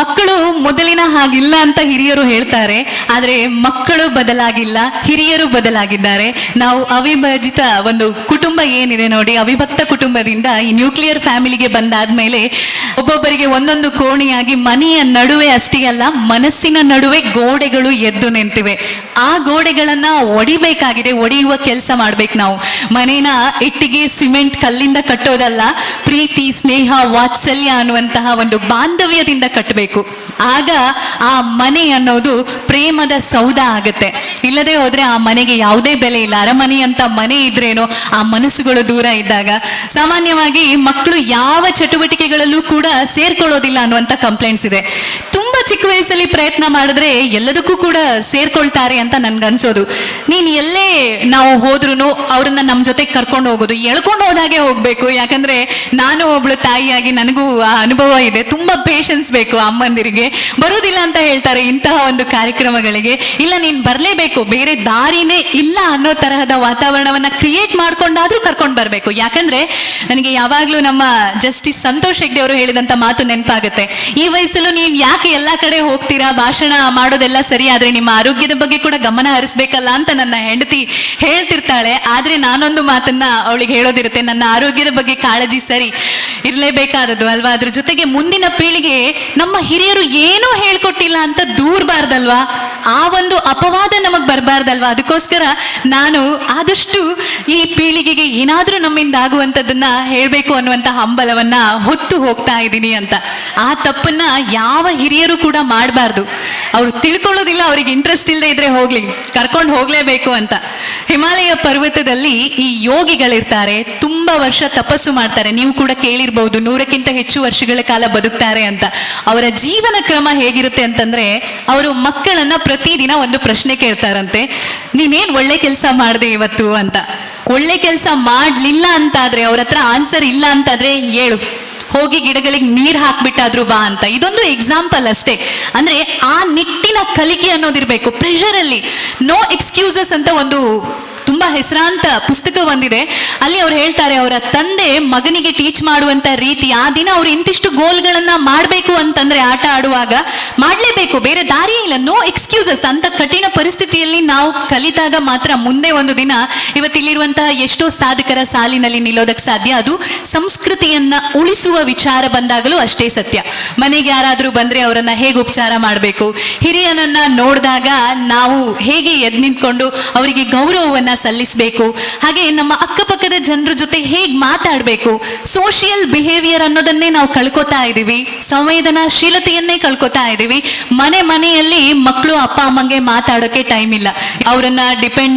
ಮಕ್ಕಳು ಮೊದಲಿನ ಹಾಗಿಲ್ಲ ಅಂತ ಹಿರಿಯರು ಹೇಳ್ತಾರೆ, ಆದರೆ ಮಕ್ಕಳು ಬದಲಾಗಿಲ್ಲ, ಹಿರಿಯರು ಬದಲಾಗಿದ್ದಾರೆ. ನಾವು ಅವಿಭಜಿತ ಒಂದು ಕುಟುಂಬ ಏನಿದೆ ನೋಡಿ, ಅವಿಭಕ್ತ ಕುಟುಂಬದಿಂದ ಈ ನ್ಯೂಕ್ಲಿಯರ್ ಫ್ಯಾಮಿಲಿಗೆ ಬಂದಾದ್ಮೇಲೆ ಒಬ್ಬೊಬ್ಬರಿಗೆ ಒಂದೊಂದು ಕೋಣೆಯಾಗಿ ಮನೆಯ ನಡುವೆ ಅಷ್ಟೇ ಅಲ್ಲ, ಮನಸ್ಸಿನ ನಡುವೆ ಗೋಡೆಗಳು ಎದ್ದು ನಿಂತಿವೆ. ಆ ಗೋಡೆಗಳನ್ನು ಒಡಿಬೇಕಾಗಿದೆ, ಒಡೆಯುವ ಕೆಲಸ ಮಾಡ್ಬೇಕು ನಾವು. ಮನೇನ ಇಟ್ಟಿಗೆ, ಸಿಮೆಂಟ್ ಕಲ್ಲಿಂದ ಕಟ್ಟೋದಲ್ಲ, ಪ್ರೀತಿ, ಸ್ನೇಹ, ವಾತ್ಸಲ್ಯ ಅನ್ನುವಂತಹ ಒಂದು ಬಾಂಧವ್ಯದಿಂದ ಕಟ್ಟಬೇಕು ಆಗ ಆ ಮನೆ ಅನ್ನೋದು ಪ್ರೇಮದ ಸೌಧ ಆಗುತ್ತೆ. ಇಲ್ಲದೆ ಹೋದ್ರೆ ಆ ಮನೆಗೆ ಯಾವುದೇ ಬೆಲೆ ಇಲ್ಲ. ಅರಮನೆ ಅಂತ ಮನೆ ಇದ್ರೇನು ಆ ಮನಸ್ಸುಗಳು ದೂರ ಇದ್ದಾಗ ಸಾಮಾನ್ಯವಾಗಿ ಮಕ್ಕಳು ಯಾವ ಚಟುವಟಿಕೆಗಳಲ್ಲೂ ಕೂಡ ಸೇರ್ಕೊಳ್ಳೋದಿಲ್ಲ ಅನ್ನುವಂಥ ಕಂಪ್ಲೇಂಟ್ಸ್ ಇದೆ. ಚಿಕ್ಕ ವಯಸ್ಸಲ್ಲಿ ಪ್ರಯತ್ನ ಮಾಡಿದ್ರೆ ಎಲ್ಲದಕ್ಕೂ ಕೂಡ ಸೇರ್ಕೊಳ್ತಾರೆ ಅಂತ ನನ್ಗನ್ಸೋದು. ನೀನ್ ಎಲ್ಲೇ ನಾವು ಹೋದ್ರು ಅವ್ರನ್ನ ನಮ್ಮ ಜೊತೆ ಕರ್ಕೊಂಡು ಹೋಗೋದು, ಎಳ್ಕೊಂಡು ಹೋದಾಗೆ ಹೋಗ್ಬೇಕು. ಯಾಕಂದ್ರೆ ನಾನು ಒಬ್ಳು ತಾಯಿಯಾಗಿ ನನಗೂ ಆ ಅನುಭವ ಇದೆ. ತುಂಬಾ ಪೇಷನ್ಸ್ ಬೇಕು ಅಮ್ಮಂದಿರಿಗೆ. ಬರೋದಿಲ್ಲ ಅಂತ ಹೇಳ್ತಾರೆ ಇಂತಹ ಒಂದು ಕಾರ್ಯಕ್ರಮಗಳಿಗೆ. ಇಲ್ಲ, ನೀನ್ ಬರ್ಲೇಬೇಕು. ಬೇರೆ ದಾರಿನೇ ಇಲ್ಲ ಅನ್ನೋ ತರಹದ ವಾತಾವರಣವನ್ನ ಕ್ರಿಯೇಟ್ ಮಾಡ್ಕೊಂಡಾದ್ರೂ ಕರ್ಕೊಂಡು ಬರಬೇಕು. ಯಾಕಂದ್ರೆ ನನಗೆ ಯಾವಾಗ್ಲೂ ನಮ್ಮ ಜಸ್ಟಿಸ್ ಸಂತೋಷ್ ಹೆಗ್ಡೆ ಅವರು ಹೇಳಿದಂತ ಮಾತು ನೆನಪಾಗುತ್ತೆ. ಈ ವಯಸ್ಸಲ್ಲೂ ನೀವು ಯಾಕೆ ಎಲ್ಲಾ ಕಡೆ ಹೋಗ್ತೀರಾ? ಭಾಷಣ ಮಾಡೋದೆಲ್ಲ ಸರಿ, ಆದರೆ ನಿಮ್ಮ ಆರೋಗ್ಯದ ಬಗ್ಗೆ ಕೂಡ ಗಮನ ಹರಿಸ್ಬೇಕಲ್ಲ ಅಂತ ನನ್ನ ಹೆಂಡತಿ ಹೇಳ್ತಿರ್ತಾಳೆ. ಆದ್ರೆ ನಾನೊಂದು ಮಾತನ್ನ ಅವಳಿಗೆ ಹೇಳೋದಿರುತ್ತೆ. ನನ್ನ ಆರೋಗ್ಯದ ಬಗ್ಗೆ ಕಾಳಜಿ ಸರಿ. ಇರಲೇಬೇಕಾದದ್ದು ಅಲ್ವಾ? ಅದ್ರ ಜೊತೆಗೆ ಮುಂದಿನ ಪೀಳಿಗೆ ನಮ್ಮ ಹಿರಿಯರು ಏನೂ ಹೇಳ್ಕೊಟ್ಟಿಲ್ಲ ಅಂತ ದೂರಬಾರ್ದಲ್ವಾ? ಆ ಒಂದು ಅಪವಾದ ನಮಗೆ ಬರಬಾರ್ದಲ್ವಾ? ಅದಕ್ಕೋಸ್ಕರ ನಾನು ಆದಷ್ಟು ಈ ಪೀಳಿಗೆಗೆ ಏನಾದರೂ ನಮ್ಮಿಂದ ಆಗುವಂಥದ್ದನ್ನ ಹೇಳಬೇಕು ಅನ್ನುವಂಥ ಹಂಬಲವನ್ನ ಹೊತ್ತು ಹೋಗ್ತಾ ಇದ್ದೀನಿ ಅಂತ. ಆ ತಪ್ಪನ್ನ ಯಾವ ಹಿರಿಯರು ಕೂಡ ಮಾಡಬಾರ್ದು. ಅವ್ರು ತಿಳ್ಕೊಳ್ಳೋದಿಲ್ಲ, ಅವ್ರಿಗೆ ಇಂಟ್ರೆಸ್ಟ್ ಇಲ್ಲದೆ ಇದ್ರೆ ಹೋಗ್ಲಿ, ಕರ್ಕೊಂಡು ಹೋಗ್ಲೇಬೇಕು ಅಂತ. ಹಿಮಾಲಯ ಪರ್ವತದಲ್ಲಿ ಈ ಯೋಗಿಗಳಿರ್ತಾರೆ, ತುಂಬಾ ವರ್ಷ ತಪಸ್ಸು ಮಾಡ್ತಾರೆ. ನೀವು ಕೂಡ ಕೇಳಿರ್ಬಹುದು ನೂರಕ್ಕಿಂತ ಹೆಚ್ಚು ವರ್ಷಗಳ ಕಾಲ ಬದುಕ್ತಾರೆ ಅಂತ. ಅವರ ಜೀವನ ಕ್ರಮ ಹೇಗಿರುತ್ತೆ ಅಂತಂದ್ರೆ, ಅವರು ಮಕ್ಕಳನ್ನ ಪ್ರತಿದಿನ ಒಂದು ಪ್ರಶ್ನೆ ಕೇಳ್ತಾರಂತೆ, ನೀನೇನ್ ಒಳ್ಳೆ ಕೆಲಸ ಮಾಡಿದೆ ಇವತ್ತು? ಅಂತ. ಒಳ್ಳೆ ಕೆಲಸ ಮಾಡ್ಲಿಲ್ಲ ಅಂತಾದ್ರೆ, ಅವ್ರ ಆನ್ಸರ್ ಇಲ್ಲ ಅಂತಾದ್ರೆ, ಹೇಳು. ಹೋಗಿ ಗಿಡಗಳಿಗೆ ನೀರ್ ಹಾಕ್ಬಿಟ್ಟಾದ್ರು ಬಾ ಅಂತ. ಇದೊಂದು ಎಕ್ಸಾಂಪಲ್ ಅಷ್ಟೇ. ಅಂದ್ರೆ ಆ ನಿಟ್ಟಿನ ಕಲಿಕೆ ಅನ್ನೋದಿರ್ಬೇಕು. ಪ್ರೆಷರ್ ಅಲ್ಲಿ. ನೋ ಎಕ್ಸ್ಕ್ಯೂಸಸ್ ಅಂತ ಒಂದು ತುಂಬಾ ಹೆಸರಾಂತ ಪುಸ್ತಕ ಬಂದಿದೆ. ಅಲ್ಲಿ ಅವ್ರು ಹೇಳ್ತಾರೆ, ಅವರ ತಂದೆ ಮಗನಿಗೆ ಟೀಚ್ ಮಾಡುವಂತ ರೀತಿ. ಆ ದಿನ ಅವ್ರು ಇಂತಿಷ್ಟು ಗೋಲ್ಗಳನ್ನ ಮಾಡಬೇಕು ಅಂತಂದ್ರೆ ಆಟ ಆಡುವಾಗ ಮಾಡ್ಲೇಬೇಕು. ಬೇರೆ ದಾರಿಯೇ ಇಲ್ಲ. ನೋ ಎಕ್ಸ್ಕ್ಯೂಸಸ್ ಅಂತ ಕಠಿಣ ಪರಿಸ್ಥಿತಿಯಲ್ಲಿ ನಾವು ಕಲಿತಾಗ ಮಾತ್ರ ಮುಂದೆ ಒಂದು ದಿನ ಇವತ್ತಿಲ್ಲಿರುವಂತಹ ಎಷ್ಟೋ ಸಾಧಕರ ಸಾಲಿನಲ್ಲಿ ನಿಲ್ಲೋದಕ್ಕೆ ಸಾಧ್ಯ. ಅದು ಸಂಸ್ಕೃತಿಯನ್ನ ಉಳಿಸುವ ವಿಚಾರ ಬಂದಾಗಲೂ ಅಷ್ಟೇ ಸತ್ಯ. ಮನೆಗೆ ಯಾರಾದರೂ ಬಂದ್ರೆ ಅವರನ್ನ ಹೇಗೆ ಉಪಚಾರ ಮಾಡಬೇಕು? ಹಿರಿಯನನ್ನ ನೋಡಿದಾಗ ನಾವು ಹೇಗೆ ಎದ್ ನಿಂತ್ಕೊಂಡು ಅವರಿಗೆ ಗೌರವವನ್ನ ಸಲ್ಲಿಸಬೇಕು? ಹಾಗೆ ನಮ್ಮ ಅಕ್ಕಪಕ್ಕದ ಜನರ ಜೊತೆ ಹೇಗೆ ಮಾತಾಡಬೇಕು? ಸೋಷಿಯಲ್ ಬಿಹೇವಿಯರ್ ಅನ್ನೋದನ್ನೇ ನಾವು ಕಳ್ಕೊತಾ ಇದ್ದೀವಿ ಸಂವೇದನಾಶೀಲತೆಯನ್ನೇ ಕಳ್ಕೊತಾ ಇದ್ದೀವಿ ಮನೆ ಮನೆಯಲ್ಲಿ ಮಕ್ಕಳು ಅಪ್ಪ ಅಮ್ಮಂಗೆ ಮಾತಾಡೋಕೆ ಟೈಮ್ ಇಲ್ಲ. ಅವರನ್ನ ಡಿಪೆಂಡ್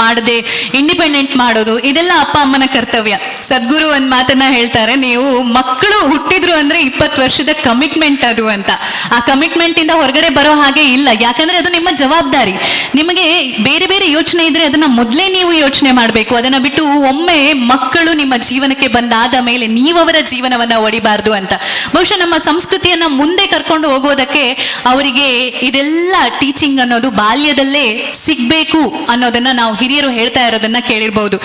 ಮಾಡದೆ ಇಂಡಿಪೆಂಡೆಂಟ್ ಮಾಡೋದು, ಇದೆಲ್ಲ ಅಪ್ಪ ಅಮ್ಮನ ಕರ್ತವ್ಯ. ಸದ್ಗುರು ಒಂದ್ ಮಾತನ್ನ ಹೇಳ್ತಾರೆ, ನೀವು ಮಕ್ಕಳು ಹುಟ್ಟಿದ್ರು ಅಂದ್ರೆ ಇಪ್ಪತ್ತು ವರ್ಷದ ಕಮಿಟ್ಮೆಂಟ್ ಅದು ಅಂತ. ಆ ಕಮಿಟ್ಮೆಂಟ್ ಇಂದ ಹೊರಗಡೆ ಬರೋ ಹಾಗೆ ಇಲ್ಲ. ಯಾಕಂದ್ರೆ ಅದು ನಿಮ್ಮ ಜವಾಬ್ದಾರಿ. ನಿಮಗೆ ಬೇರೆ ಬೇರೆ ಯೋಚನೆ ಇದ್ರೆ ಅದನ್ನ ಮೊದಲೇ ನೀವು ಯೋಚನೆ ಮಾಡಬೇಕು. ಅದನ್ನ ಬಿಟ್ಟು ಒಮ್ಮೆ ಮಕ್ಕಳು ನಿಮ್ಮ ಜೀವನಕ್ಕೆ ಬಂದಾದ ಮೇಲೆ ನೀವು ಅವರ ಜೀವನವನ್ನ ಒಡಿಬಾರ್ದು ಅಂತ. ಬಹುಶಃ ನಮ್ಮ ಸಂಸ್ಕೃತಿಯನ್ನ ಮುಂದೆ ಕರ್ಕೊಂಡು ಹೋಗೋದಕ್ಕೆ ಅವರಿಗೆ ಇದೆಲ್ಲ ಟೀಚಿಂಗ್ ಅನ್ನೋದು ಬಾಲ್ಯದಲ್ಲೇ ಸಿಗ್ಬೇಕು ಅನ್ನೋದನ್ನ ನಾವು ಹಿರಿಯರು ಹೇಳ್ತಾ ಇರೋದನ್ನ ಕೇಳಿರ್ಬೋದು.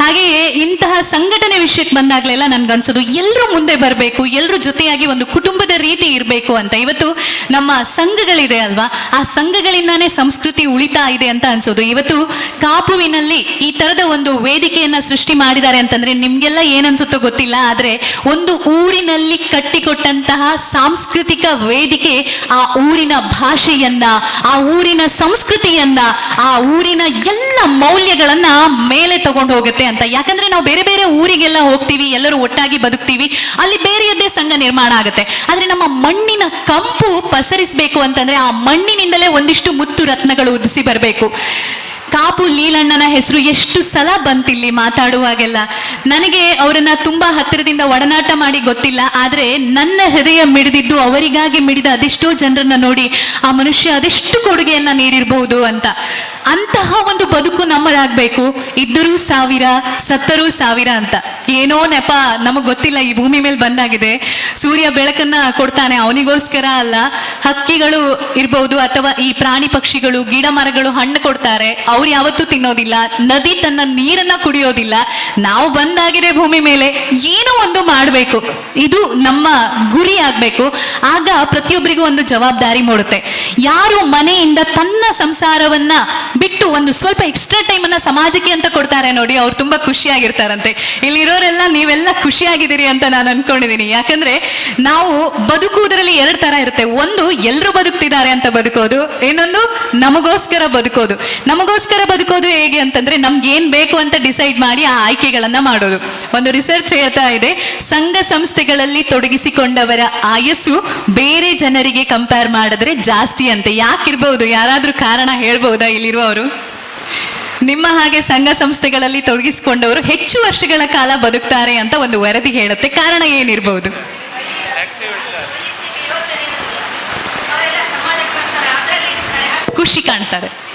ಹಾಗೆಯೇ ಇಂತಹ ಸಂಘಟನೆ ವಿಷಯಕ್ಕೆ ಬಂದಾಗ್ಲೆಲ್ಲ ನನ್ಗನ್ಸೋದು ಎಲ್ಲರೂ ಮುಂದೆ ಬರಬೇಕು ಎಲ್ಲರೂ ಜೊತೆಯಾಗಿ ಒಂದು ಕುಟುಂಬದ ರೀತಿ ಇರಬೇಕು ಅಂತ. ಇವತ್ತು ನಮ್ಮ ಸಂಘಗಳಿದೆ ಅಲ್ವಾ? ಆ ಸಂಘಗಳಿಂದಾನೇ ಸಂಸ್ಕೃತಿ ಉಳಿತಾ ಇದೆ ಅಂತ ಅನ್ಸೋದು. ಇವತ್ತು ಕಾಪುವಿನಲ್ಲಿ ಈ ತರದ ಒಂದು ವೇದಿಕೆಯನ್ನ ಸೃಷ್ಟಿ ಮಾಡಿದ್ದಾರೆ ಅಂತಂದ್ರೆ ನಿಮ್ಗೆಲ್ಲ ಏನನ್ಸುತ್ತೋ ಗೊತ್ತಿಲ್ಲ, ಆದ್ರೆ ಒಂದು ಊರಿನಲ್ಲಿ ಕಟ್ಟಿಕೊಟ್ಟಂತಹ ಸಾಂಸ್ಕೃತಿಕ ವೇದಿಕೆ ಆ ಊರಿನ ಭಾಷೆಯನ್ನ, ಆ ಊರಿನ ಸಂಸ್ಕೃತಿಯನ್ನ, ಆ ಊರಿನ ಎಲ್ಲ ಮೌಲ್ಯಗಳನ್ನ ಮೇಲೆ ತಗೊಂಡು ಹೋಗುತ್ತೆ ಅಂತ. ಯಾಕಂದ್ರೆ ನಾವು ಬೇರೆ ಬೇರೆ ಊರಿಗೆಲ್ಲ ಹೋಗ್ತೀವಿ, ಎಲ್ಲರೂ ಒಟ್ಟಾಗಿ ಬದುಕ್ತೀವಿ, ಅಲ್ಲಿ ಬೇರೆಯದ್ದೇ ಸಂಘ ನಿರ್ಮಾಣ ಆಗುತ್ತೆ. ಆದ್ರೆ ನಮ್ಮ ಮಣ್ಣಿನ ಕಂಪು ಪಸರಿಸಬೇಕು ಅಂತಂದ್ರೆ ಆ ಮಣ್ಣಿನಿಂದಲೇ ಒಂದಿಷ್ಟು ಮುತ್ತು ರತ್ನಗಳು ಉದಿಸಿ ಬರಬೇಕು. ಕಾಪು ಲೀಲಣ್ಣನ ಹೆಸರು ಎಷ್ಟು ಸಲ ಬಂತಿಲ್ಲಿ ಮಾತಾಡುವಾಗೆಲ್ಲ. ನನಗೆ ಅವರನ್ನ ತುಂಬಾ ಹತ್ತಿರದಿಂದ ಒಡನಾಟ ಮಾಡಿ ಗೊತ್ತಿಲ್ಲ, ಆದ್ರೆ ನನ್ನ ಹೃದಯ ಮಿಡಿದಿದ್ದು ಅವರಿಗಾಗಿ ಮಿಡಿದ ಅದೆಷ್ಟೋ ಜನರನ್ನ ನೋಡಿ ಆ ಮನುಷ್ಯ ಅದೆಷ್ಟು ಕೊಡುಗೆಯನ್ನ ನೀಡಿರಬಹುದು ಅಂತ. ಅಂತಹ ಒಂದು ಬದುಕು ನಮ್ಮದಾಗಬೇಕು. ಇದ್ದರೂ ಸಾವಿರ, ಸತ್ತರೂ ಸಾವಿರ ಅಂತ. ಏನೋ ನೆಪ, ನಮಗ್ ಗೊತ್ತಿಲ್ಲ, ಈ ಭೂಮಿ ಮೇಲೆ ಬಂದಾಗಿದೆ. ಸೂರ್ಯ ಬೆಳಕನ್ನ ಕೊಡ್ತಾನೆ, ಅವನಿಗೋಸ್ಕರ ಅಲ್ಲ. ಹಕ್ಕಿಗಳು ಇರ್ಬೋದು ಅಥವಾ ಈ ಪ್ರಾಣಿ ಪಕ್ಷಿಗಳು, ಗಿಡ ಮರಗಳು ಹಣ್ಣು ಕೊಡ್ತಾರೆ ಅವ್ರು ಯಾವತ್ತೂ ತಿನ್ನೋದಿಲ್ಲ. ನದಿ ತನ್ನ ನೀರನ್ನ ಕುಡಿಯೋದಿಲ್ಲ. ನಾವು ಬಂದಾಗಿದೆ ಭೂಮಿ ಮೇಲೆ. ಏನೋ ಒಂದು ಮಾಡಬೇಕು. ಇದು ನಮ್ಮ ಗುರಿ ಆಗ್ಬೇಕು. ಆಗ ಪ್ರತಿಯೊಬ್ಬರಿಗೂ ಒಂದು ಜವಾಬ್ದಾರಿ ಮೂಡುತ್ತೆ. ಯಾರು ಮನೆಯಿಂದ ತನ್ನ ಸಂಸಾರವನ್ನ ಬಿಟ್ಟು ಒಂದು ಸ್ವಲ್ಪ ಎಕ್ಸ್ಟ್ರಾ ಟೈಮ್ ಅನ್ನ ಸಮಾಜಕ್ಕೆ ಅಂತ ಕೊಡ್ತಾರೆ ನೋಡಿ, ಅವ್ರು ತುಂಬಾ ಖುಷಿಯಾಗಿರ್ತಾರಂತೆ. ಇಲ್ಲಿರೋರೆಲ್ಲ ನೀವೆಲ್ಲ ಖುಷಿಯಾಗಿದ್ದೀರಿ ಅಂತ ನಾನು ಅನ್ಕೊಂಡಿದ್ದೀನಿ ಯಾಕಂದ್ರೆ ನಾವು ಬದುಕುವುದರಲ್ಲಿ ಎರಡು ತರ ಇರುತ್ತೆ. ಒಂದು ಎಲ್ಲರೂ ಬದುಕ್ತಿದ್ದಾರೆ ಅಂತ ಬದುಕೋದು. ಇನ್ನೊಂದು, ನಮಗೋಸ್ಕರ ಬದುಕೋದು. ನಮಗೋಸ್ಕರ ಬದುಕೋದು ಹೇಗೆ ಅಂತಂದ್ರೆ ನಮ್ಗೆ ಏನ್ ಬೇಕು ಅಂತ ಡಿಸೈಡ್ ಮಾಡಿ ಆ ಆಯ್ಕೆಗಳನ್ನ ಮಾಡೋದು. ಒಂದು ರಿಸರ್ಚ್ ಹೇಳ್ತಾ ಇದೆ, ಸಂಘ ಸಂಸ್ಥೆಗಳಲ್ಲಿ ತೊಡಗಿಸಿಕೊಂಡವರ ಆಯಸ್ಸು ಬೇರೆ ಜನರಿಗೆ ಕಂಪೇರ್ ಮಾಡಿದ್ರೆ ಜಾಸ್ತಿ ಅಂತೆ. ಯಾಕಿರ್ಬಹುದು ಯಾರಾದ್ರೂ ಕಾರಣ ಹೇಳ್ಬಹುದಾ ಇಲ್ಲಿರುವವರು? ನಿಮ್ಮ ಹಾಗೆ ಸಂಘ ಸಂಸ್ಥೆಗಳಲ್ಲಿ ತೊಡಗಿಸಿಕೊಂಡವರು ಹೆಚ್ಚು ವರ್ಷಗಳ ಕಾಲ ಬದುಕ್ತಾರೆ ಅಂತ ಒಂದು ವರದಿ ಹೇಳುತ್ತೆ. ಕಾರಣ ಏನಿರ್ಬೋದು? ಖುಷಿ ಕಾಣ್ತಾರೆ.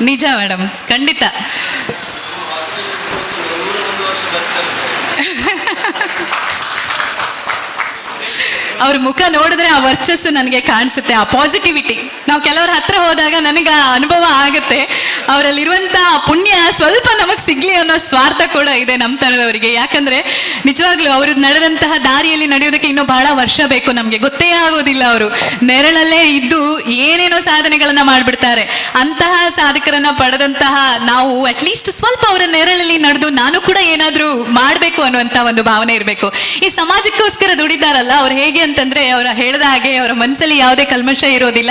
ನಿಜ ಮೇಡಮ್, ಖಂಡಿತ. ಅವ್ರ ಮುಖ ನೋಡಿದ್ರೆ ಆ ವರ್ಚಸ್ಸು ನನಗೆ ಕಾಣಿಸುತ್ತೆ, ಆ ಪಾಸಿಟಿವಿಟಿ ನಾವು ಕೆಲವ್ರ ಹತ್ರ ಹೋದಾಗ ನನಗೆ ಅನುಭವ ಆಗುತ್ತೆ ಅವರಲ್ಲಿರುವಂಥ ಪುಣ್ಯ ಸ್ವಲ್ಪ ನಮಗೆ ಸಿಗ್ಲಿ ಅನ್ನೋ ಸ್ವಾರ್ಥ ಕೂಡ ಇದೆ ನಮ್ಮ ತನದವರಿಗೆ ಯಾಕಂದ್ರೆ ನಿಜವಾಗ್ಲೂ ಅವರು ನಡೆದಂತಹ ದಾರಿಯಲ್ಲಿ ನಡೆಯೋದಕ್ಕೆ ಇನ್ನೂ ಬಹಳ ವರ್ಷ ಬೇಕು ನಮಗೆ. ಗೊತ್ತೇ ಆಗೋದಿಲ್ಲ ಅವರು. ನೆರಳಲ್ಲೇ ಇದ್ದು ಏನೇನೋ ಸಾಧನೆಗಳನ್ನ ಮಾಡ್ಬಿಡ್ತಾರೆ. ಅಂತಹ ಸಾಧಕರನ್ನ ಪಡೆದಂತಹ ನಾವು ಅಟ್ಲೀಸ್ಟ್ ಸ್ವಲ್ಪ ಅವರ ನೆರಳಲ್ಲಿ ನಡೆದು ನಾನು ಕೂಡ ಏನಾದರೂ ಮಾಡಬೇಕು ಅನ್ನುವಂತ ಒಂದು ಭಾವನೆ ಇರಬೇಕು. ಈ ಸಮಾಜಕ್ಕೋಸ್ಕರ ದುಡಿದಾರಲ್ಲ ಅವ್ರು ಹೇಗೆ ಅಂತಂದ್ರೆ ಅವರ ಹೇಳಿದ ಹಾಗೆ ಅವರ ಮನಸ್ಸಲ್ಲಿ ಯಾವುದೇ ಕಲ್ಮಶ ಇರೋದಿಲ್ಲ.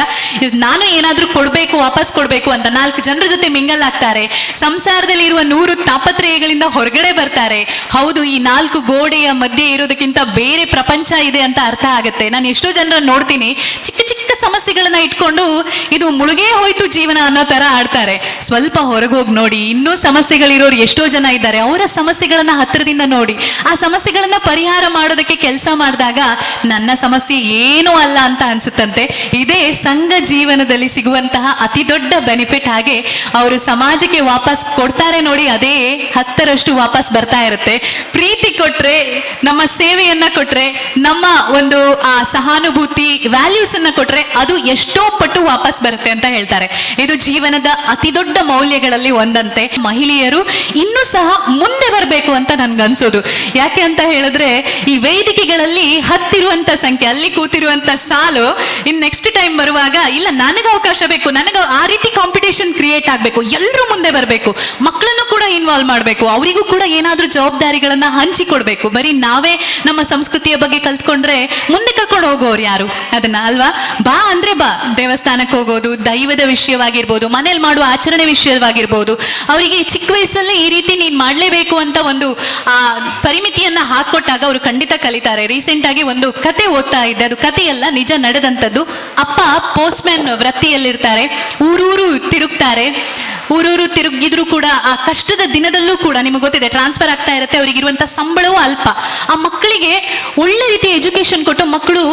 ನಾನು ಏನಾದರೂ ಕೊಡ್ಬೇಕು, ವಾಪಸ್ ಕೊಡ್ಬೇಕು ಅಂತ ನಾಲ್ಕು ಜನರ ಜೊತೆ ಮಿಂಗಲ್ ಆಗ್ತಾರೆ. ಸಂಸಾರದಲ್ಲಿ ಇರುವ ನೂರು ತಾಪತ್ರಯಗಳಿಂದ ಹೊರಗಡೆ ಬರ್ತಾರೆ. ಹೌದು, ಈ ನಾಲ್ಕು ಗೋಡೆಯ ಮಧ್ಯೆ ಇರೋದಕ್ಕಿಂತ ಬೇರೆ ಪ್ರಪಂಚ ಇದೆ ಅಂತ ಅರ್ಥ ಆಗುತ್ತೆ. ನಾನು ಎಷ್ಟೋ ಜನರ ನೋಡ್ತೀನಿ. ಚಿಕ್ಕ ಚಿಕ್ಕ ಸಮಸ್ಯೆಗಳನ್ನ ಇಟ್ಕೊಂಡು ಇದು ಮುಳುಗೇ ಹೋಯ್ತು ಜೀವನ ಅನ್ನೋ ತರ ಆಡ್ತಾರೆ. ಸ್ವಲ್ಪ ಹೊರಗೆ ಹೋಗಿ ನೋಡಿ, ಇನ್ನೂ ಸಮಸ್ಯೆಗಳಿರೋರು ಎಷ್ಟೋ ಜನ ಇದ್ದಾರೆ. ಅವರ ಸಮಸ್ಯೆಗಳನ್ನ ಹತ್ತಿರದಿಂದ ನೋಡಿ. ಆ ಸಮಸ್ಯೆಗಳನ್ನ ಪರಿಹಾರ ಮಾಡೋದಕ್ಕೆ ಕೆಲಸ ಮಾಡಿದಾಗ ನನ್ನ ಸಮಸ್ಯೆ ಏನೂ ಅಲ್ಲ ಅಂತ ಅನ್ಸುತ್ತಂತೆ. ಇದೇ ಸಂಘ ಜೀವನದಲ್ಲಿ ಸಿಗುವಂತಹ ಅತಿ ದೊಡ್ಡ ಬೆನಿಫಿಟ್ ಹಾಗೆ ಅವರು ಸಮಾಜಕ್ಕೆ ವಾಪಸ್ ಕೊಡ್ತಾರೆ ನೋಡಿ, ಅದೇ ಹತ್ತರಷ್ಟು ವಾಪಸ್ ಬರ್ತಾ ಇರುತ್ತೆ. ಪ್ರೀತಿ ಕೊಟ್ರೆ, ನಮ್ಮ ಸೇವೆಯನ್ನ ಕೊಟ್ರೆ, ನಮ್ಮ ಒಂದು, ಆ, ಸಹಾನುಭೂತಿ ವ್ಯಾಲ್ಯೂಸ್ ಅನ್ನ ಕೊಟ್ರೆ ಅದು ಎಷ್ಟೋ ಪಟ್ಟು ವಾಪಸ್ ಬರುತ್ತೆ ಅಂತ ಹೇಳ್ತಾರೆ. ಇದು ಜೀವನದ ಅತಿ ದೊಡ್ಡ ಮೌಲ್ಯಗಳಲ್ಲಿ ಒಂದಂತೆ. ಮಹಿಳೆಯರು ಇನ್ನೂ ಸಹ ಮುಂದೆ ಬರಬೇಕು ಅಂತ ನನ್ಗನ್ಸೋದು. ಯಾಕೆ ಅಂತ ಹೇಳಿದ್ರೆ, ಈ ವೇದಿಕೆಗಳಲ್ಲಿ ಹತ್ತಿರುವಂತ ಸಂಖ್ಯೆ, ಅಲ್ಲಿ ಕೂತಿರುವಂತ ಸಾಲು ಇನ್ ನೆಕ್ಸ್ಟ್ ಟೈಮ್ ಬರುವಾಗ, ಇಲ್ಲ, ನನಗೆ ಅವಕಾಶ ಬೇಕು, ನನಗೆ ಆ ರೀತಿ ಕಾಂಪಿಟೇಷನ್ ಕ್ರಿಯೇಟ್ ಆಗಬೇಕು ಎಲ್ಲರೂ ಮುಂದೆ ಬರಬೇಕು, ಮಕ್ಕಳನ್ನು ಕೂಡ ಇನ್ವಾಲ್ವ್ ಮಾಡಬೇಕು, ಅವರಿಗೂ ಕೂಡ ಏನಾದ್ರೂ ಜವಾಬ್ದಾರಿಗಳನ್ನ ಹಂಚಿಕೊಡ್ಬೇಕು. ಬರೀ ನಾವೇ ನಮ್ಮ ಸಂಸ್ಕೃತಿಯ ಬಗ್ಗೆ ಕಲ್ತ್ಕೊಂಡ್ರೆ ಮುಂದೆ ಕರ್ಕೊಂಡು ಹೋಗೋರು ಯಾರು? ಅದನ್ನ ಅಲ್ವಾ? ಬಾ ಅಂದ್ರೆ ಬಾ, ದೇವಸ್ಥಾನಕ್ಕೆ ಹೋಗೋದು, ದೈವದ ವಿಷಯವಾಗಿರ್ಬೋದು, ಮನೇಲಿ ಮಾಡುವ ಆಚರಣೆ ವಿಷಯವಾಗಿರ್ಬೋದು, ಅವರಿಗೆ ಚಿಕ್ಕ ವಯಸ್ಸಲ್ಲೇ ಈ ರೀತಿ ನೀನ್ ಮಾಡಲೇಬೇಕು ಅಂತ ಒಂದು, ಆ, ಪರಿಮಿತಿಯನ್ನ ಹಾಕೊಟ್ಟಾಗ ಅವರು ಖಂಡಿತ ಕಲಿತಾರೆ. ರೀಸೆಂಟ್ ಆಗಿ ಒಂದು ಕತೆ ಓದ್ತಾ ಇದ್ದೆ. ಅದು ಕಥೆಯಲ್ಲ ನಿಜ ನಡೆದಂಥದ್ದು. ಅಪ್ಪ ಪೋಸ್ಟ್ಮ್ಯಾನ್ ವೃತ್ತಿಯಲ್ಲಿರ್ತಾರೆ. ಊರೂರು ತಿರುಗ್ತಾರೆ. ಊರೂರು ತಿರುಗಿದ್ರು ಕೂಡ ಆ ಕಷ್ಟದ ದಿನದಲ್ಲೂ ಕೂಡ ನಿಮಗೆ ಗೊತ್ತಿದೆ ಟ್ರಾನ್ಸ್ಫರ್ ಆಗ್ತಾ ಇರುತ್ತೆ ಅವರಿಗಿರುವಂತ ಸಂಬಳವೂ ಅಲ್ಪ. ಆ ಮಕ್ಕಳಿಗೆ ಒಳ್ಳೆ ರೀತಿಯ ಎಜುಕೇಶನ್ ಕೊಟ್ಟು ಮಕ್ಕಳು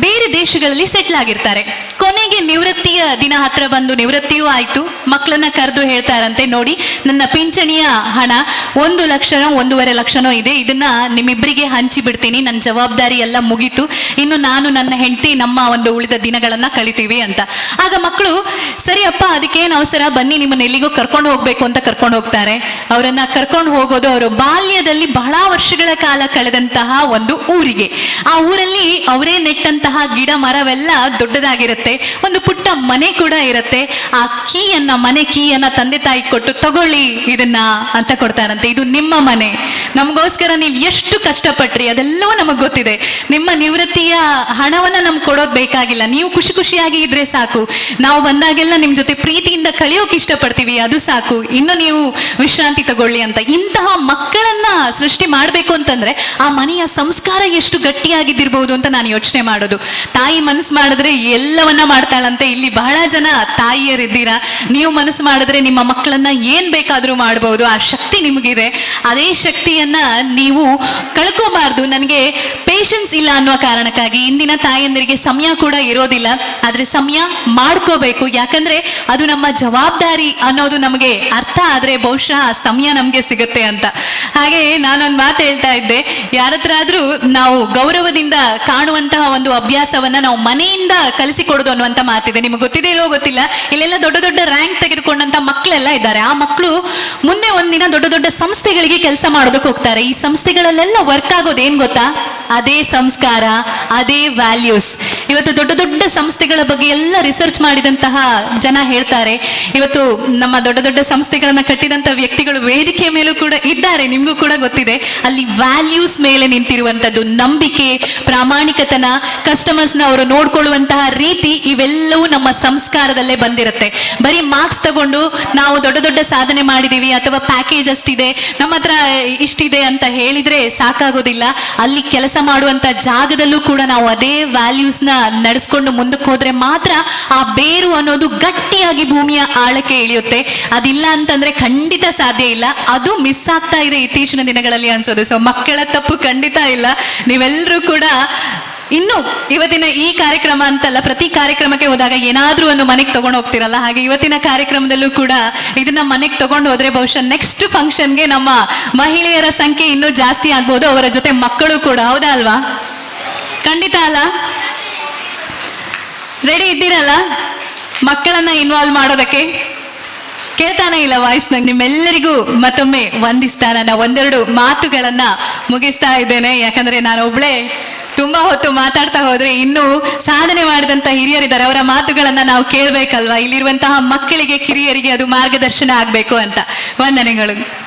ಬೇರೆ ದೇಶಗಳಲ್ಲಿ ಸೆಟ್ಲ್ ಆಗಿರ್ತಾರೆ. ಕೊನೆಗೆ ನಿವೃತ್ತಿಯ ದಿನ ಹತ್ರ ಬಂದು ನಿವೃತ್ತಿಯೂ ಆಯ್ತು. ಮಕ್ಕಳನ್ನ ಕರೆದು ಹೇಳ್ತಾರಂತೆ, ನೋಡಿ, ನನ್ನ ಪಿಂಚಣಿಯ ಹಣ ಒಂದು ಲಕ್ಷನೋ, ಒಂದೂವರೆ ಲಕ್ಷನೋ ಇದೆ. ಇದನ್ನ ನಿಮ್ಮಿಬ್ಬರಿಗೆ ಹಂಚಿ ಬಿಡ್ತೀನಿ. ನನ್ನ ಜವಾಬ್ದಾರಿ ಎಲ್ಲ ಮುಗೀತು. ಇನ್ನು ನಾನು ನನ್ನ ಹೆಂಡತಿ, ನಮ್ಮ ಒಂದು ಉಳಿದ ದಿನಗಳನ್ನ ಕಳಿತೀವಿ ಅಂತ. ಆಗ ಮಕ್ಕಳು, ಸರಿ ಅಪ್ಪ, ಅದಕ್ಕೇನು ಅವಸರ? ಬನ್ನಿ ನಿಮ್ಮನ್ನ ಎಲ್ಲಿಗೋ ಕರ್ಕೊಂಡು ಹೋಗ್ಬೇಕು ಅಂತ ಕರ್ಕೊಂಡು ಹೋಗ್ತಾರೆ. ಅವರನ್ನ ಕರ್ಕೊಂಡು ಹೋಗೋದು ಅವರು ಬಾಲ್ಯದಲ್ಲಿ ಬಹಳ ವರ್ಷಗಳ ಕಾಲ ಕಳೆದಂತಹ ಒಂದು ಊರಿಗೆ. ಆ ಊರಲ್ಲಿ ಅವರೇ ನೆಟ್ಟಂತಹ ಗಿಡ ಮರವೆಲ್ಲ ದೊಡ್ಡದಾಗಿರುತ್ತೆ. ಒಂದು ಪುಟ್ಟ ಮನೆ ಕೂಡ ಇರುತ್ತೆ. ಆ ಕೀಯನ್ನ, ಮನೆ ಕೀಯನ್ನ ತಂದೆ ತಾಯಿ ಕೊಟ್ಟು ತಗೊಳ್ಳಿ ಇದನ್ನ ಅಂತ ಕೊಡ್ತಾರಂತೆ. ಇದು ನಿಮ್ಮ ಮನೆ. ನಮಗೋಸ್ಕರ ನೀವು ಎಷ್ಟು ಕಷ್ಟಪಟ್ರಿ, ಅದೆಲ್ಲವೂ ನಮಗೆ ಗೊತ್ತಿದೆ. ನಿಮ್ಮ ನಿವೃತ್ತಿಯ ಹಣವನ್ನ ನಮ್ಗೆ ಕೊಡೋದು ಬೇಕಾಗಿಲ್ಲ. ನೀವು ಖುಷಿ ಖುಷಿಯಾಗಿ ಇದ್ರೆ ಸಾಕು. ನಾವು ಬಂದಾಗೆಲ್ಲ ನಿಮ್ ಜೊತೆ ಪ್ರೀತಿಯಿಂದ ಕಳಿಯೋಕೆ ಇಷ್ಟಪಡ್ತೀವಿ. ಅದು ಸಾಕು. ಇನ್ನು ನೀವು ವಿಶ್ರಾಂತಿ ತಗೊಳ್ಳಿ ಅಂತ. ಇಂತಹ ಮಕ್ಕಳನ್ನ ಸೃಷ್ಟಿ ಮಾಡಬೇಕು ಅಂತಂದ್ರೆ ಆ ಮನೆಯ ಸಂಸ್ಕಾರ ಎಷ್ಟು ಗಟ್ಟಿಯಾಗಿದ್ದಿರ್ಬೋದು ಅಂತ ನಾನು ಯೋಚನೆ ಮಾಡೋದು. ತಾಯಿ ಮನಸ್ಸು ಮಾಡಿದ್ರೆ ಎಲ್ಲವನ್ನ ಮಾಡ್ತಾಳಂತೆ. ಇಲ್ಲಿ ಬಹಳ ಜನ ತಾಯಿಯರಿದ್ದೀರಾ. ನೀವು ಮನಸ್ಸು ಮಾಡಿದ್ರೆ ನಿಮ್ಮ ಮಕ್ಕಳನ್ನ ಏನ್ ಬೇಕಾದ್ರೂ ಮಾಡಬಹುದು ಆ ಶಕ್ತಿ ನಿಮಗಿದೆ. ಅದೇ ಶಕ್ತಿಯನ್ನ ನೀವು ಕಳ್ಕೋಬಾರ್ದು. ನನಗೆ ಪೇಷನ್ಸ್ ಇಲ್ಲ ಅನ್ನುವ ಕಾರಣಕ್ಕಾಗಿ ಇಂದಿನ ತಾಯಂದಿರಿಗೆ ಸಮಯ ಕೂಡ ಇರೋದಿಲ್ಲ. ಆದ್ರೆ ಸಮಯ ಮಾಡ್ಕೋಬೇಕು. ಯಾಕಂದ್ರೆ ಅದು ನಮ್ಮ ಜವಾಬ್ದಾರಿ ಅನ್ನೋದು ನಮಗೆ ಅರ್ಥ ಆದರೆ ಬಹುಶಃ ಸಮಯ ನಮಗೆ ಸಿಗುತ್ತೆ ಅಂತ. ಹಾಗೆ ನಾನೊಂದು ಮಾತು ಹೇಳ್ತಾ ಇದ್ದೆ. ಯಾರತ್ರ ಆದ್ರೂ ನಾವು ಗೌರವದಿಂದ ಕಾಣುವಂತಹ ಒಂದು ಅಭ್ಯಾಸವನ್ನ ನಾವು ಮನೆಯಿಂದ ಕಲಿಸಿಕೊಡೋದು ಅನ್ನುವಂತ ಮಾತಿದೆ. ನಿಮ್ಗೆ ಗೊತ್ತಿದೆ ಇಲ್ಲೋ ಗೊತ್ತಿಲ್ಲ. ಇಲ್ಲೆಲ್ಲ ದೊಡ್ಡ ದೊಡ್ಡ ರ್ಯಾಂಕ್ ತೆಗೆದುಕೊಂಡಂತ ಮಕ್ಕಳೆಲ್ಲ ಇದ್ದಾರೆ. ಆ ಮಕ್ಕಳು ಮುಂದೆ ಒಂದಿನ ದೊಡ್ಡ ದೊಡ್ಡ ಸಂಸ್ಥೆಗಳಿಗೆ ಕೆಲಸ ಮಾಡೋದಕ್ಕೆ ಹೋಗ್ತಾರೆ. ಈ ಸಂಸ್ಥೆಗಳಲ್ಲೆಲ್ಲ ವರ್ಕ್ ಆಗೋದು ಏನು ಗೊತ್ತಾ? ಅದೇ ಸಂಸ್ಕಾರ, ಅದೇ ವ್ಯಾಲ್ಯೂಸ್ ಇವತ್ತು ದೊಡ್ಡ ದೊಡ್ಡ ಸಂಸ್ಥೆಗಳ ಬಗ್ಗೆ ಎಲ್ಲ ರಿಸರ್ಚ್ ಮಾಡಿದಂತಹ ಜನ ಹೇಳ್ತಾರೆ. ಇವತ್ತು ದೊಡ್ಡ ದೊಡ್ಡ ಸಂಸ್ಥೆಗಳನ್ನ ಕಟ್ಟಿದಂತ ವ್ಯಕ್ತಿಗಳು ವೇದಿಕೆ ಮೇಲೂ ಕೂಡ ಇದ್ದಾರೆ. ನಿಮಗೂ ಕೂಡ ಗೊತ್ತಿದೆ. ಅಲ್ಲಿ ವ್ಯಾಲ್ಯೂಸ್ ಮೇಲೆ ನಿಂತಿರುವಂತದ್ದು, ನಂಬಿಕೆ, ಪ್ರಾಮಾಣಿಕತನ ಕಸ್ಟಮರ್ಸ್ನ ಅವರು ನೋಡ್ಕೊಳ್ಳುವಂತಹ ರೀತಿ ಇವೆಲ್ಲವೂ ನಮ್ಮ ಸಂಸ್ಕಾರದಲ್ಲೇ ಬಂದಿರುತ್ತೆ. ಬರೀ ಮಾರ್ಕ್ಸ್ ತಗೊಂಡು ನಾವು ದೊಡ್ಡ ದೊಡ್ಡ ಸಾಧನೆ ಮಾಡಿದೀವಿ ಅಥವಾ ಪ್ಯಾಕೇಜ್ ಅಷ್ಟಿದೆ, ನಮ್ಮ ಹತ್ರ ಇಷ್ಟಿದೆ ಅಂತ ಹೇಳಿದ್ರೆ ಸಾಕಾಗೋದಿಲ್ಲ. ಅಲ್ಲಿ ಕೆಲಸ ಮಾಡುವಂತ ಜಾಗದಲ್ಲೂ ಕೂಡ ನಾವು ಅದೇ ವ್ಯಾಲ್ಯೂಸ್ನ ನಡೆಸ್ಕೊಂಡು ಮುಂದಕ್ಕೆ ಹೋದ್ರೆ ಮಾತ್ರ ಆ ಬೇರು ಅನ್ನೋದು ಗಟ್ಟಿಯಾಗಿ ಭೂಮಿಯ ಆಳಕ್ಕೆ ಇಳಿಯುತ್ತೆ. ಅದಿಲ್ಲ ಅಂತಂದ್ರೆ ಖಂಡಿತ ಸಾಧ್ಯ ಇಲ್ಲ. ಅದು ಮಿಸ್ ಆಗ್ತಾ ಇದೆ ಇತ್ತೀಚಿನ ದಿನಗಳಲ್ಲಿ ಅನ್ಸೋದು. ಸೊ ಮಕ್ಕಳ ತಪ್ಪು ಖಂಡಿತ ಇಲ್ಲ. ನೀವೆಲ್ಲರೂ ಕೂಡ ಇನ್ನು ಇವತ್ತಿನ ಈ ಕಾರ್ಯಕ್ರಮ ಅಂತಲ್ಲ, ಪ್ರತಿ ಕಾರ್ಯಕ್ರಮಕ್ಕೆ ಹೋದಾಗ ಏನಾದ್ರೂ ಒಂದು ಮನೆಗೆ ತಗೊಂಡು ಹೋಗ್ತಿರಲ್ಲ. ಹಾಗೆ ಇವತ್ತಿನ ಕಾರ್ಯಕ್ರಮದಲ್ಲೂ ಕೂಡ ಇದನ್ನ ಮನೆಗೆ ತಗೊಂಡು ಹೋದ್ರೆ ಬಹುಶಃ ನೆಕ್ಸ್ಟ್ ಫಂಕ್ಷನ್ಗೆ ನಮ್ಮ ಮಹಿಳೆಯರ ಸಂಖ್ಯೆ ಇನ್ನೂ ಜಾಸ್ತಿ ಆಗ್ಬೋದು. ಅವರ ಜೊತೆ ಮಕ್ಕಳು ಕೂಡ. ಹೌದಾ ಅಲ್ವಾ? ಖಂಡಿತ ಅಲ್ಲ? ರೆಡಿ ಇದ್ದೀರಲ್ಲ? ಮಕ್ಕಳನ್ನ ಇನ್ವಾಲ್ವ್ ಮಾಡೋದಕ್ಕೆ? ಕೇಳ್ತಾನೆ ಇಲ್ಲ ವಾಯ್ಸ್ ನಂಗೆ. ನಿಮ್ಮೆಲ್ಲರಿಗೂ ಮತ್ತೊಮ್ಮೆ ಒಂದಿಷ್ಟ ನನ್ನ ಒಂದೆರಡು ಮಾತುಗಳನ್ನ ಮುಗಿಸ್ತಾ ಇದ್ದೇನೆ. ಯಾಕಂದ್ರೆ ನಾನು ಒಬ್ಳೆ ತುಂಬಾ ಹೊತ್ತು ಮಾತಾಡ್ತಾ ಹೋದ್ರೆ ಇನ್ನೂ ಸಾಧನೆ ಮಾಡಿದಂತ ಹಿರಿಯರಿದ್ದಾರೆ. ಅವರ ಮಾತುಗಳನ್ನ ನಾವು ಕೇಳ್ಬೇಕಲ್ವಾ? ಇಲ್ಲಿರುವಂತಹ ಮಕ್ಕಳಿಗೆ, ಕಿರಿಯರಿಗೆ ಅದು ಮಾರ್ಗದರ್ಶನ ಆಗ್ಬೇಕು ಅಂತ. ವಂದನೆಗಳು.